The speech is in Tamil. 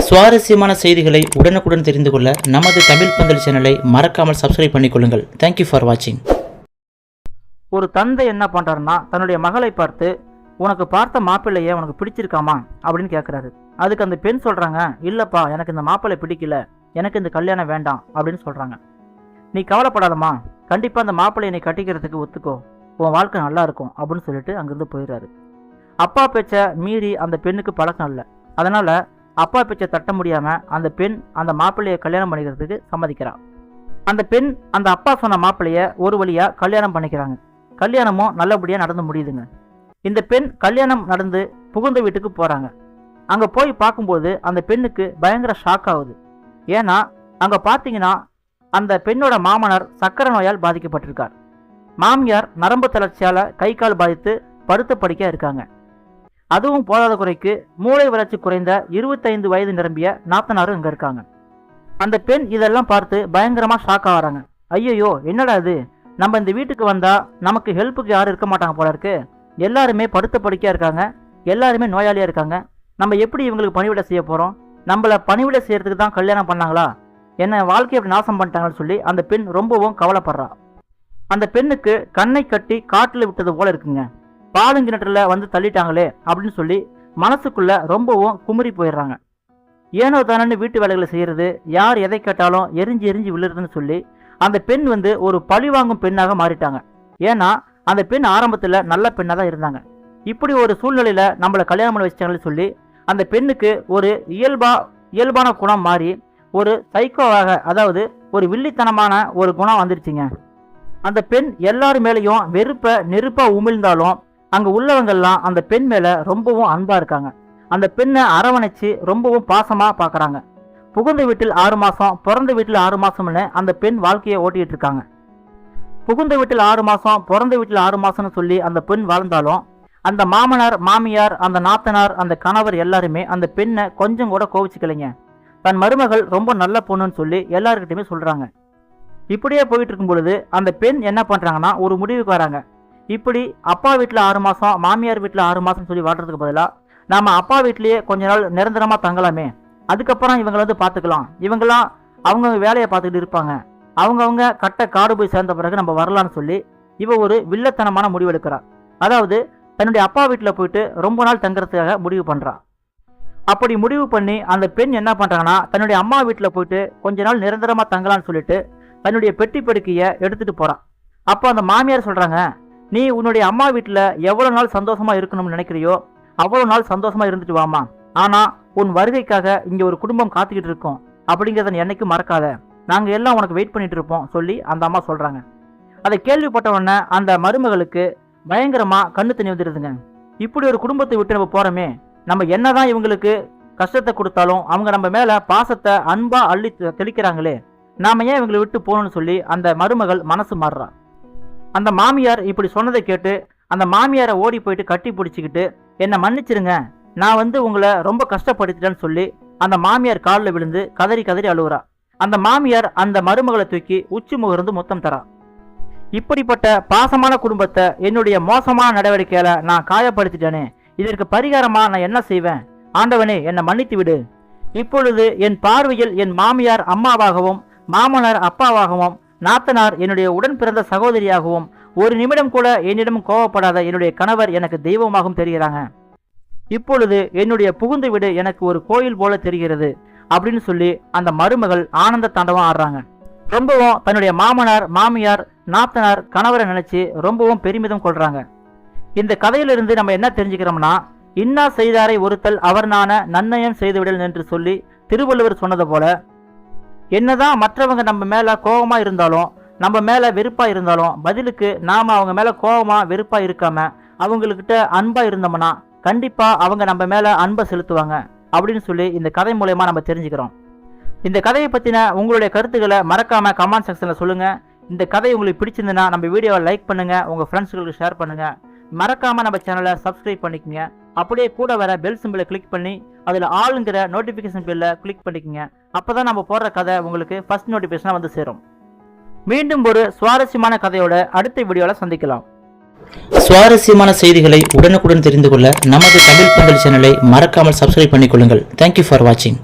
சுவாரஸ்யமான செய்திகளை உடனுக்குடன் தெரிந்து கொள்ள நமது தமிழ் பந்தல் சேனலை மறக்காமல் சப்ஸ்கிரைப் பண்ணிக்கொள்ளுங்கள். தேங்க்யூ ஃபார் வாட்சிங் ஒரு தந்தை என்ன பண்ணுறாருன்னா தன்னுடைய மகளை பார்த்து உனக்கு பார்த்த மாப்பிள்ளையை உனக்கு பிடிச்சிருக்காமா? அப்படின்னு கேட்குறாரு அதுக்கு அந்த பெண் சொல்கிறாங்க இல்லைப்பா எனக்கு இந்த மாப்பிள்ளை பிடிக்கல. எனக்கு இந்த கல்யாணம் வேண்டாம். அப்படின்னு சொல்கிறாங்க நீ கவலைப்படாதம்மா. கண்டிப்பாக அந்த மாப்பிள்ளையை நீ கட்டிக்கிறதுக்கு ஒத்துக்கோ. உன் வாழ்க்கை நல்லா இருக்கும். அப்படின்னு சொல்லிட்டு அங்கேருந்து போயிடுறாரு. அப்பா பேச்ச மீறி அந்த பெண்ணுக்கு பழக்கம் இல்லை. அதனால் அப்பா பேச்சை தட்ட முடியாம அந்த பெண் அந்த மாப்பிள்ளையை கல்யாணம் பண்ணிக்கிறதுக்கு சம்மதிக்கிறான் அந்த பெண் அந்த அப்பா சொன்ன மாப்பிள்ளைய ஒரு வழியா கல்யாணம் பண்ணிக்கிறாங்க. கல்யாணமும் நல்லபடியா நடந்து முடியுதுங்க. இந்த பெண் கல்யாணம் நடந்து புகுந்த வீட்டுக்கு போறாங்க. அங்க போய் பார்க்கும்போது அந்த பெண்ணுக்கு பயங்கர ஷாக் ஆகுது. ஏன்னா அங்க பார்த்தீங்கன்னா அந்த பெண்ணோட மாமனார் சக்கரை நோயால் பாதிக்கப்பட்டிருக்கார். மாமியார் நரம்பு தளர்ச்சியால கை கால் பாதித்து படுத்த படிக்க இருக்காங்க. அதுவும் போதாத குறைக்கு மூளை வளர்ச்சி குறைந்த இருபத்தைந்து வயது நிரம்பிய நாத்தனாரும் இங்கே இருக்காங்க. அந்த பெண் இதெல்லாம் பார்த்து பயங்கரமாக ஷாக் ஆகிறாங்க ஐயோ என்னடா இது? நம்ம இந்த வீட்டுக்கு வந்தால் நமக்கு ஹெல்ப்புக்கு யாரும் இருக்க மாட்டாங்க போல இருக்கு. எல்லாருமே படுத்த படுக்கையாக இருக்காங்க. எல்லாருமே நோயாளியாக இருக்காங்க. நம்ம எப்படி இவங்களுக்கு பணிவிடை செய்ய போகிறோம் நம்மளை பணிவிடை செய்யறதுக்கு தான் கல்யாணம் பண்ணாங்களா? என்ன வாழ்க்கையை அப்படி நாசம் பண்ணிட்டாங்கன்னு சொல்லி அந்த பெண் ரொம்பவும் கவலைப்படுறா. அந்த பெண்ணுக்கு கண்ணை கட்டி காட்டில் விட்டது போல இருக்குங்க. பாலுங்கிணற்றுல வந்து தள்ளிட்டாங்களே அப்படின்னு சொல்லி மனசுக்குள்ள ரொம்பவும் குமுறி போயிடுறாங்க. ஏனோ தானன்னு வீட்டு வேலைகளை செய்கிறது யார் எதை கேட்டாலும் எரிஞ்சு எரிஞ்சு விழுறதுன்னு சொல்லி அந்த பெண் வந்து ஒரு பழி வாங்கும் பெண்ணாக மாறிட்டாங்க. ஏன்னா அந்த பெண் ஆரம்பத்தில் நல்ல பெண்ணாக தான் இருந்தாங்க. இப்படி ஒரு சூழ்நிலையில் நம்மளை கல்யாணம் பண்ணி வச்சிட்டாங்கன்னு சொல்லி அந்த பெண்ணுக்கு ஒரு இயல்பா இயல்பான குணம் மாறி ஒரு சைக்கோவாக அதாவது ஒரு வில்லித்தனமான ஒரு குணம் வந்துருச்சுங்க. அந்த பெண் எல்லார் மேலேயும் வெறுப்பை நெருப்பாக உமிழ்ந்தாலும் அங்க உள்ளவங்கெல்லாம் அந்த பெண் மேல ரொம்பவும் அன்பா இருக்காங்க. அந்த பெண்ணை அரவணைச்சு ரொம்பவும் பாசமா பார்க்குறாங்க புகுந்த வீட்டில் ஆறு மாசம் பிறந்த வீட்டில் ஆறு மாசம்னு அந்த பெண் வாழ்க்கையை ஓட்டிட்டு இருக்காங்க. புகுந்த வீட்டில் ஆறு மாசம் பிறந்த வீட்டில் ஆறு மாசம்னு சொல்லி அந்த பெண் வாழ்ந்தாலும் அந்த மாமனார் மாமியார் அந்த நாத்தனார் அந்த கணவர் எல்லாருமே அந்த பெண்ணை கொஞ்சம் கூட கோவிச்சுக்கலைங்க. தன் மருமகள் ரொம்ப நல்ல பொண்ணுன்னு சொல்லி எல்லாருக்கிட்டையுமே சொல்றாங்க. இப்படியே போயிட்டு இருக்கும் பொழுது அந்த பெண் என்ன பண்றாங்கன்னா ஒரு முடிவுக்கு வராங்க. இப்படி அப்பா வீட்டில் ஆறு மாதம் மாமியார் வீட்டில் ஆறு மாதம் சொல்லி வாழ்றதுக்கு பதிலாக நாம் அப்பா வீட்லேயே கொஞ்ச நாள் நிரந்தரமாக தங்கலாமே. அதுக்கப்புறம் இவங்களை வந்து பார்த்துக்கலாம் இவங்கெல்லாம் அவங்க வேலையை பார்த்துக்கிட்டு இருப்பாங்க. அவங்கவுங்க கட்ட காடு போய் சேர்ந்த பிறகு நம்ம வரலான்னு சொல்லி இவ ஒரு வில்லத்தனமான முடிவு எடுக்கிறா. அதாவது தன்னுடைய அப்பா வீட்டில் போயிட்டு ரொம்ப நாள் தங்குறதுக்காக முடிவு பண்ணுறா அப்படி முடிவு பண்ணி அந்த பெண் என்ன பண்ணுறாங்கன்னா தன்னுடைய அம்மா வீட்டில் போயிட்டு கொஞ்ச நாள் நிரந்தரமாக தங்கலாம்னு சொல்லிட்டு தன்னுடைய பெட்டி படுக்கையை எடுத்துகிட்டு போகிறான் அப்போ அந்த மாமியார் சொல்கிறாங்க நீ உன்னுடைய அம்மா வீட்டில் எவ்வளோ நாள் சந்தோஷமாக இருக்கணும்னு நினைக்கிறியோ அவ்வளோ நாள் சந்தோஷமாக இருந்துட்டு வாமா ஆனால் உன் வருகைக்காக இங்கே ஒரு குடும்பம் காத்துக்கிட்டு இருக்கோம். அப்படிங்கிறத என்னைக்கும் மறக்காத. நாங்கள் எல்லாம் உனக்கு வெயிட் பண்ணிட்டு இருப்போம் சொல்லி அந்த அம்மா சொல்கிறாங்க அதை கேள்விப்பட்டவொடனே அந்த மருமகளுக்கு பயங்கரமாக கண்ணு தண்ணி வந்துடுதுங்க இப்படி ஒரு குடும்பத்தை விட்டு நம்ம போகிறோமே நம்ம என்னதான் இவங்களுக்கு கஷ்டத்தை கொடுத்தாலும் அவங்க நம்ம மேலே பாசத்தை அன்பாக அள்ளி தெளிக்கிறாங்களே நாம ஏன் இவங்களை விட்டு போகணும்னு சொல்லி அந்த மருமகள் மனசு மாறுறா. அந்த மாமியார் இப்படி சொன்னதை கேட்டு அந்த மாமியாரை ஓடி போயிட்டு கட்டி பிடிச்சிக்கிட்டு என்னை மன்னிச்சிருங்க. நான் வந்து உங்களை ரொம்ப கஷ்டப்படுத்திட்டேன்னு சொல்லி அந்த மாமியார் காலில் விழுந்து கதறி கதறி அழுவுறா. அந்த மாமியார் அந்த மருமகளை தூக்கி உச்சி முகர்ந்து மொத்தம் தரா. இப்படிப்பட்ட பாசமான குடும்பத்தை என்னுடைய மோசமான நடவடிக்கையில நான் காயப்படுத்திட்டேனே. இதற்கு பரிகாரமா நான் என்ன செய்வேன்? ஆண்டவனே என்னை மன்னித்து விடு. இப்பொழுது என் பார்வையில் என் மாமியார் அம்மாவாகவும் மாமனார் அப்பாவாகவும் நாத்தனார் என்னுடைய உடன் பிறந்த சகோதரியாகவும் ஒரு நிமிடம் கூட என்னிடம் கோவப்படாத என்னுடைய கணவர் எனக்கு தெய்வமாகவும் தெரிகிறாங்க. இப்பொழுது என்னுடைய புகுந்து வீடு எனக்கு ஒரு கோயில் போல தெரிகிறது அப்படின்னு சொல்லி அந்த மருமகள் ஆனந்த தாண்டவம் ஆடுறாங்க. ரொம்பவும் தன்னுடைய மாமனார் மாமியார் நாத்தனார் கணவரை நினைச்சு ரொம்பவும் பெருமிதம் கொள்றாங்க. இந்த கதையிலிருந்து நம்ம என்ன தெரிஞ்சுக்கிறோம்னா இன்னா செய்தாரை ஒருத்தல் அவர் நான நன்னயம் செய்துவிடல் என்று சொல்லி திருவள்ளுவர் சொன்னது போல என்னதான் மற்றவங்க நம்ம மேலே கோபமாக இருந்தாலும் நம்ம மேலே வெறுப்பாக இருந்தாலும் பதிலுக்கு நாம் அவங்க மேலே கோபமாக வெறுப்பாக இருக்காம அவங்கக்கிட்ட அன்பாக இருந்தோம்னா கண்டிப்பாக அவங்க நம்ம மேலே அன்பை செலுத்துவாங்க அப்படின்னு சொல்லி இந்த கதை மூலயமா நம்ம தெரிஞ்சுக்கிறோம். இந்த கதையை பற்றின உங்களுடைய கருத்துக்களை மறக்காமல் கமெண்ட் செக்ஷனில் சொல்லுங்கள் இந்த கதை உங்களுக்கு பிடிச்சிருந்ததுன்னா நம்ம வீடியோவை லைக் பண்ணுங்கள் உங்கள் ஃப்ரெண்ட்ஸுகளுக்கு ஷேர் பண்ணுங்கள் மறக்காமல் நம்ம சேனலை சப்ஸ்கிரைப் பண்ணிக்கங்க. அப்படியே கூட வர பெல் சிம்பிளை கிளிக் பண்ணி அதில் ஆளுங்கிற நோட்டிஃபிகேஷன் பெல்லை கிளிக் பண்ணிக்கங்க. அப்பதான் நம்ம போடுற கதை உங்களுக்கு ஃபர்ஸ்ட் நோட்டிஃபிகேஷனாக வந்து சேரும். மீண்டும் ஒரு சுவாரஸ்யமான கதையோட அடுத்த வீடியோவில் சந்திக்கலாம். சுவாரஸ்யமான செய்திகளை உடனுக்குடன் தெரிந்து கொள்ள நமது தமிழ் பந்தல் சேனலை மறக்காமல் சப்ஸ்கிரைப் பண்ணிக்கொள்ளுங்கள். தேங்க்யூ ஃபார் வாட்சிங்